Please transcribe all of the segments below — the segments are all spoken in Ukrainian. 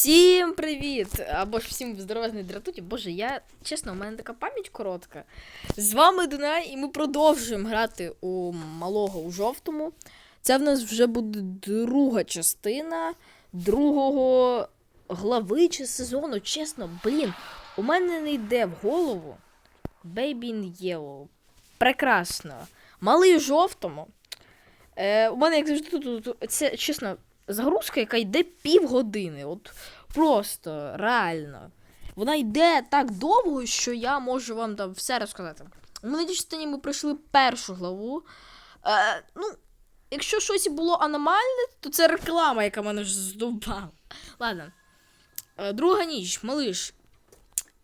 Всім привіт! Або ж всім здоровезний дратуті. Боже, я чесно, у мене така пам'ять коротка. З вами Дунай, і ми продовжуємо грати у малого у жовтому. Це в нас вже буде друга частина другого глави чи сезону. Чесно, блін, у мене не йде в голову. Baby in Yellow. Прекрасно. Малий у жовтому. Е, у мене, як завжди, тут, тут це чесно, загрузка, яка йде півгодини. От просто реально. Вона йде так довго, що я можу вам там все розказати. У минулій частині ми пройшли першу главу. Е, ну, якщо щось було аномальне, то це реклама, яка мене вже здобала. Ладно. Е, друга ніч, малиш.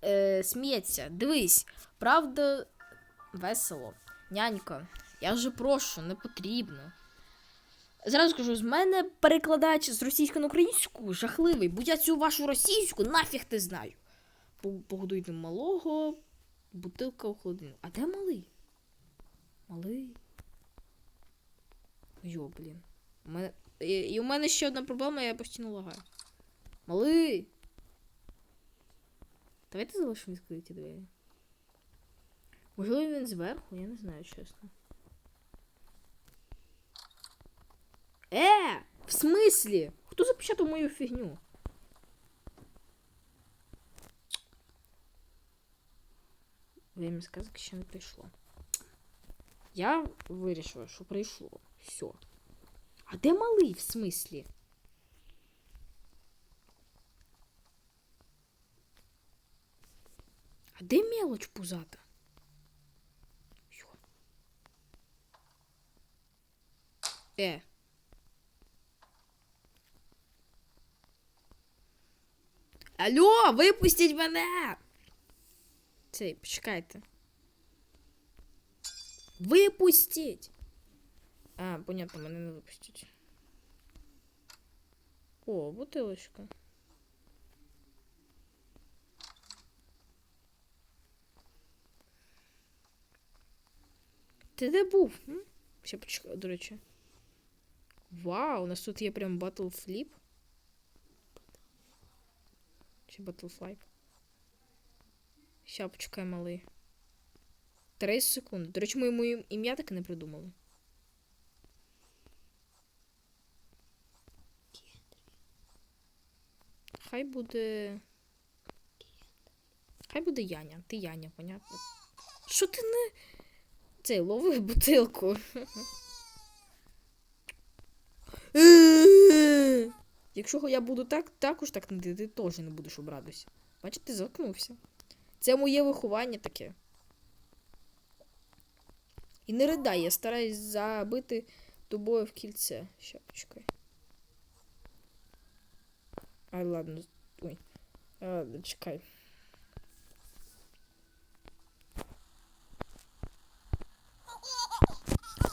Е, сміється. Дивись, правда, весело. Нянька, я вже прошу, не потрібно. Зразу скажу, з мене перекладач з російської на українську жахливий, бо я цю вашу російську нафіг не знаю. Погодуйте малого, бутилка у холодильнику. А де малий? Малий. Йо, блін. І у мене ще одна проблема, я постійно лагаю. Малий. Давайте залишимо відкриті двері. Можливо, він зверху, я не знаю, чесно. Е, в смислі? Хто запечатав мою фігню? Время сказки ще не прийшло. Я вирішила, що прийшло. Все. А де малий в смислі? А де мелоч пузата? Е. Алло, випустіть мене! Цей, почекайте. Випустіть! А, понятно, мене не випустять. О, бутилочка. Ти де був? М? Ще почекай, до речі. Вау, у нас тут є прям батл фліп. Чи Battlefly? Ща почекай, малий. 30 секунд. До речі, ми йому ім'я таке не придумали. Хай буде. Хай буде Яня. Ти Яня, понятно. Що ти не. Цей лови бутилку. Якщо я буду так, також так не ти теж не будеш обрадуйся. Бачиш, ти заткнувся. Це моє виховання таке. І не ридай, я стараюсь забити тобою в кільце. Ща, почекай. Ай, ладно. Ой. Ладно, чекай.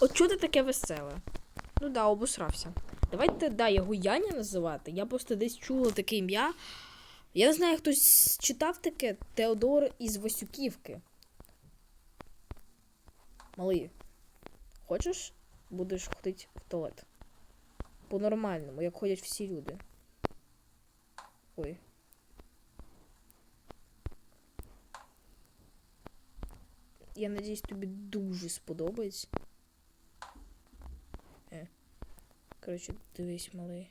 От чого ти таке веселе? Ну да, обосрався. Давайте, да, його Яня називати. Я просто десь чула таке ім'я. Я не знаю, хтось читав таке Теодор із Васюківки. Малий, хочеш, будеш ходити в туалет? По-нормальному, як ходять всі люди. Ой. Я надіюсь, тобі дуже сподобається. Коротше, дивись, малий.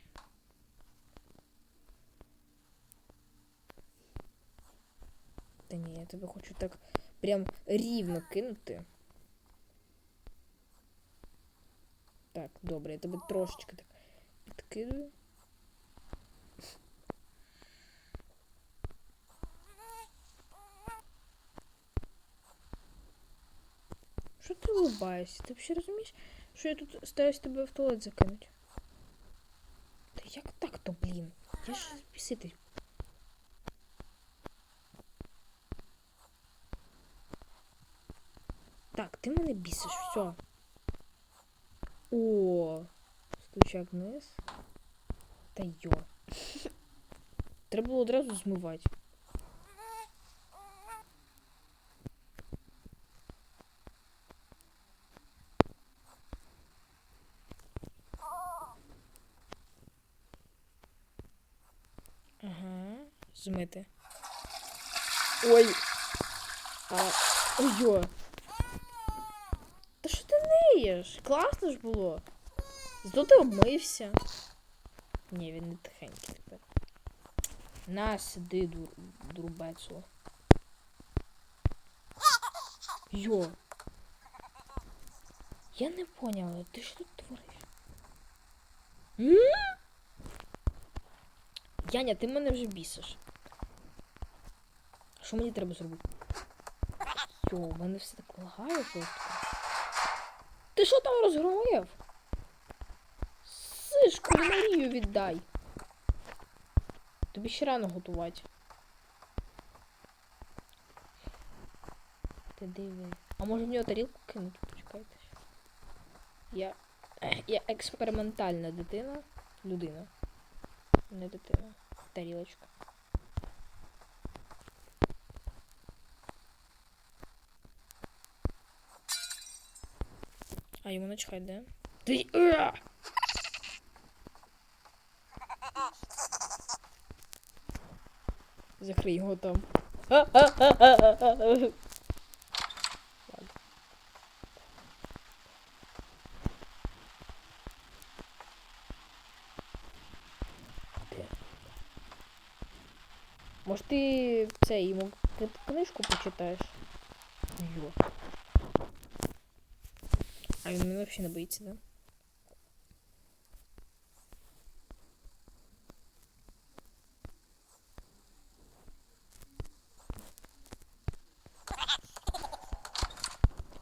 Та ні, я тебе хочу так прям рівно кинути. Так, добре, я тебе трошечки так підкидую. Що ти улыбаєшся? Ти взагалі розумієш, що я тут стараюсь тебе в туалет закинути? Я ж бісити. Так, ти мене бісиш, все. О, стучак вниз. Та йо. Треба було одразу змивати. Змити. Ой. А, ой. Та що ти неєш? Класно ж було. Зато ти обмився. Ні, він не тихенький тепер. На, сиди, дур, дурбецо. Йо. Я не поняла, ти що тут твориш? М? Яня, ти мене вже бісиш. Що мені треба зробити? Йо, в мене все так лагає жорстко. Ти що там розгромив? Сиш, кулінарію віддай. Тобі ще рано готувати. Ти диви. А може в нього тарілку кинути? Почекайте. Я. Я експериментальна дитина. Людина. Не дитина. Тарілочка. А йому начхать, да? Ти. Закрий його там. Ладно. Може ти це йому кни- книжку почитаєш? Йо. А він мене взагалі не боїться, да?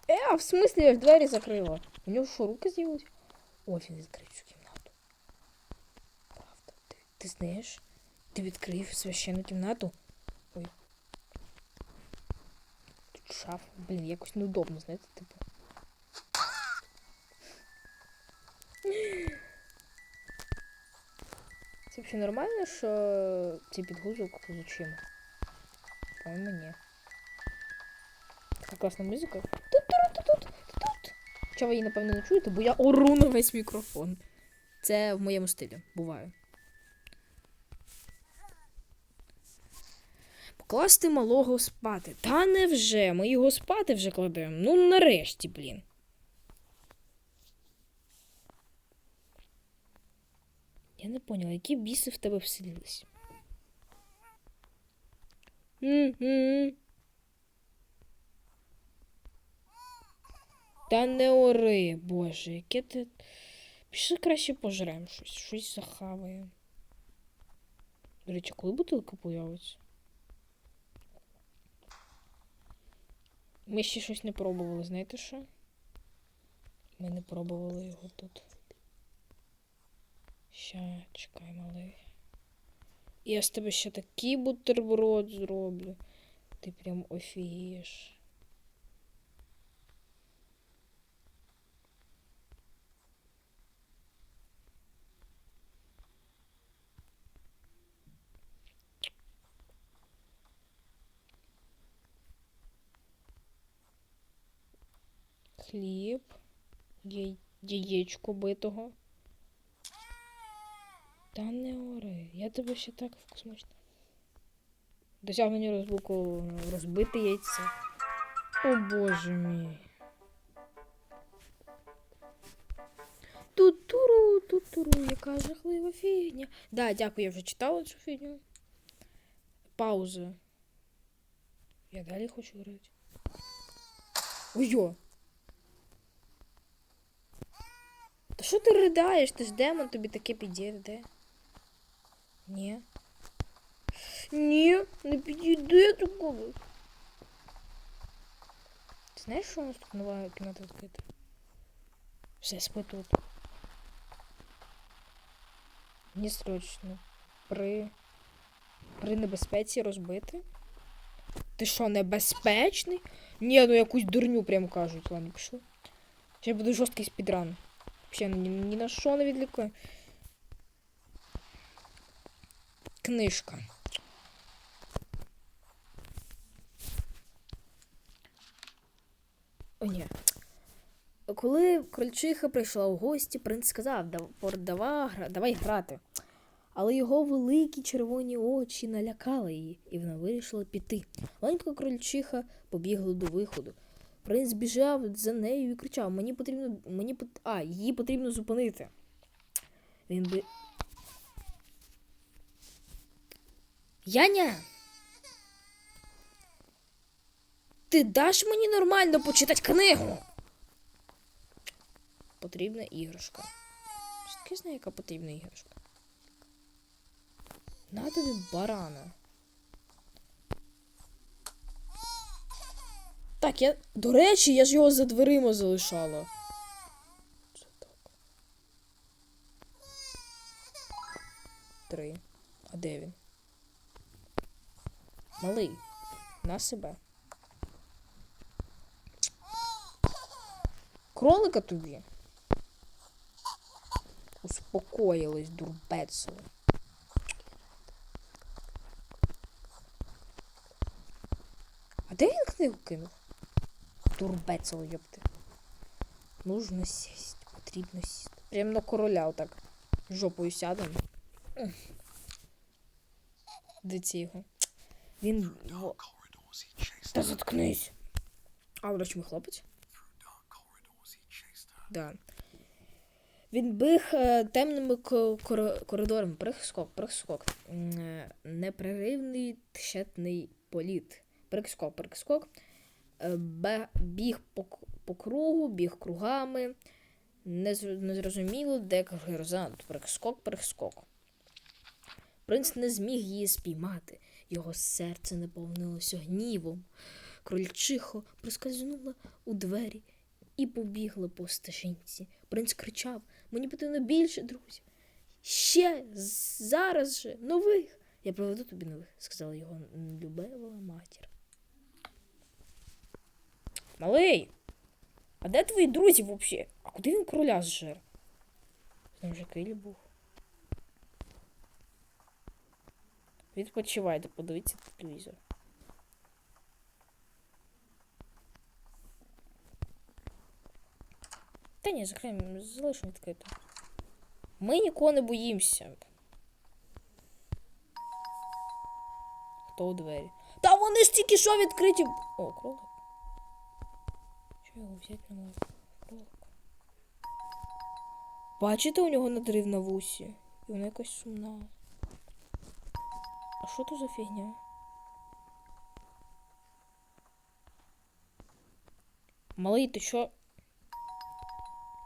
Е, а в смислі я ж двері закрила? У нього що, руки з'явились? О, він відкрив цю кімнату. Правда, ти, ти знаєш? Ти відкрив священну кімнату? Ой. Тут шафа. Блін, якось неудобно, знаєте, типу. Взагалі нормально, що цей підгузок з очима? По-моєму, ні. Така класна музика. Тут-тут-тут-тут-тут. Хоча ви її, напевно, не чуєте, бо я ору на весь мікрофон. Це в моєму стилі. Буває. Покласти малого спати. Та невже? Ми його спати вже кладемо. Ну нарешті, блін. Я не поняла, які біси в тебе вселились. Та не ори, боже, яке ти. Пішли краще пожрем щось, щось захаваємо. До речі, коли бутилка появиться? Ми ще щось не пробували, знаєте що? Ми не пробували його тут. Ща, чекай, малий. Я з тебе ще такий бутерброд зроблю. Ти прям офігієш. Хліб, яєчко битого. Та не ори, я тебе ще так смачно. Досягнення розбуку розбити яйце. О боже мій. Тутуру, тутуру, яка жахлива фігня. Да, дякую, я вже читала цю фігню. Пауза. Я далі хочу грати. Ой-йо. Та що ти ридаєш? Ти ж демон тобі таке підійде. Ні. Ні, не підійде такого. Ти знаєш, що у нас тут нова кімната відкрита? Все, спи тут. Мені срочно. При. При небезпеці розбити. Ти що, небезпечний? Ні, ну якусь дурню прям кажуть. Ладно, пішли. Ще буде жорсткий спідран. Взагалі ні, ні на що не відлікає. Книжка. О, ні. Коли крольчиха прийшла у гості, принц сказав, «Дав- пор- дава гра- давай грати. але його великі червоні очі налякали її, і вона вирішила піти. Маленька крольчиха побігла до виходу. Принц біжав за нею і кричав: Мені потрібно. Мені. А, її потрібно зупинити. Він би. Яня! Ти даш мені нормально почитати книгу? Потрібна іграшка. Звідки знає, яка потрібна іграшка? На тобі барана. Так, я. До речі, я ж його за дверима залишала. Це так. Три. А де він? Малий. На себе. Кролика тобі. Успокоїлись, дурбецело. А де він книгу кинув? Дурбецело, йопти. Нужно сесть. Потрібно сісти. Прям на короля отак. Жопою сядем. Де ці його? Він. Та заткнись. А, до речі, ми хлопець? Да. Він біг е, темними ко- коридорами. Прихскок, прихскок. Е, Непреривний тщетний політ. Прихскок, прихскок. Е, Біг по, по кругу, біг кругами. Незрозуміло, де горизонт. Прихскок, прихскок. Принц не зміг її спіймати. Його серце наповнилося гнівом. Крольчихо проскользнула у двері і побігла по стежинці. Принц кричав: Мені потрібно більше друзів. Ще зараз же нових. Я приведу тобі нових, сказала його любила матір. Малий, а де твої друзі взагалі? А куди він короля зжер? Там вже Криль був. Відпочивайте, подивіться телевізор. Та ні, закриємо, залишимо відкрито. Ми нікого не боїмося. Хто у двері? Та вони ж тільки що відкриті. О, кролик. Що його взяти не можу? Кролик. Бачите, у нього надрив на вусі. І вона якась сумна. А що то за фігня? Малий, ти що?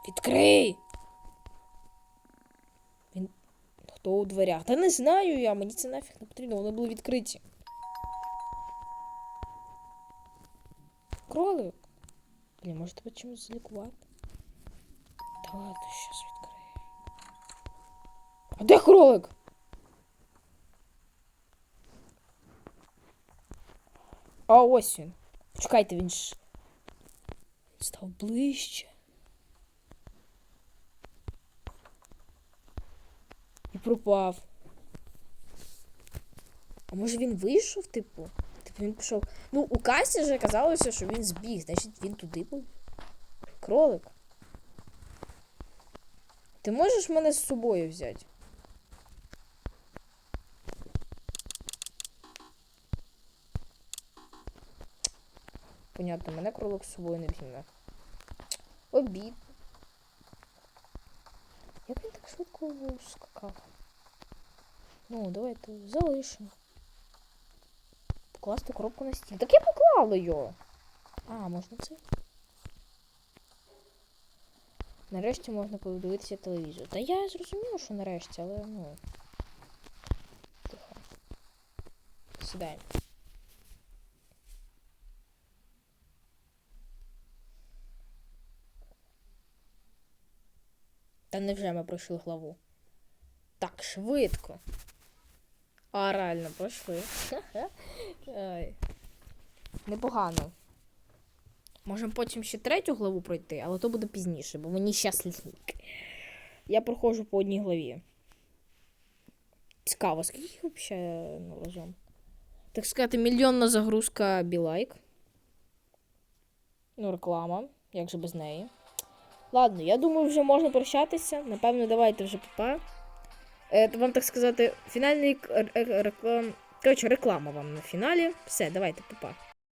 Відкрий! Він. Хто у дверях? Та не знаю я, мені це нафіг не потрібно, вони були відкриті. Кролик. Блін, може тебе чимось залікувати? Та ладно, щас відкрию. А де кролик? А ось він. Чекайте, він ж. Став ближче. І пропав. А може він вийшов, типу? Типу він пішов. Ну, у касі вже казалося, що він збіг, значить він туди був. Кролик. Ти можеш мене з собою взяти? Понятно, мене кролик з собою не візьме. Обід. Як він так швидко скакав? Ну, давайте залишимо. Покласти коробку на стіл. Так я поклала його. А, можна це? Нарешті можна подивитися телевізор. Та я зрозуміла, що нарешті, але ну. Тихо. Сідаємо. Та невже ми пройшли главу? Так швидко. А, реально, пройшли. Непогано. Можемо потім ще третю главу пройти, але то буде пізніше, бо мені щас. Я проходжу по одній главі. Цікаво, скільки їх взагалі разом? Так сказати, мільйонна загрузка Білайк. Ну, реклама, як же без неї. Ладно, я думаю, вже можна прощатися. Напевно, давайте вже папа. Е, вам так сказати, фінальний реклам. Коротше, реклама вам на фіналі. Все, давайте, папа.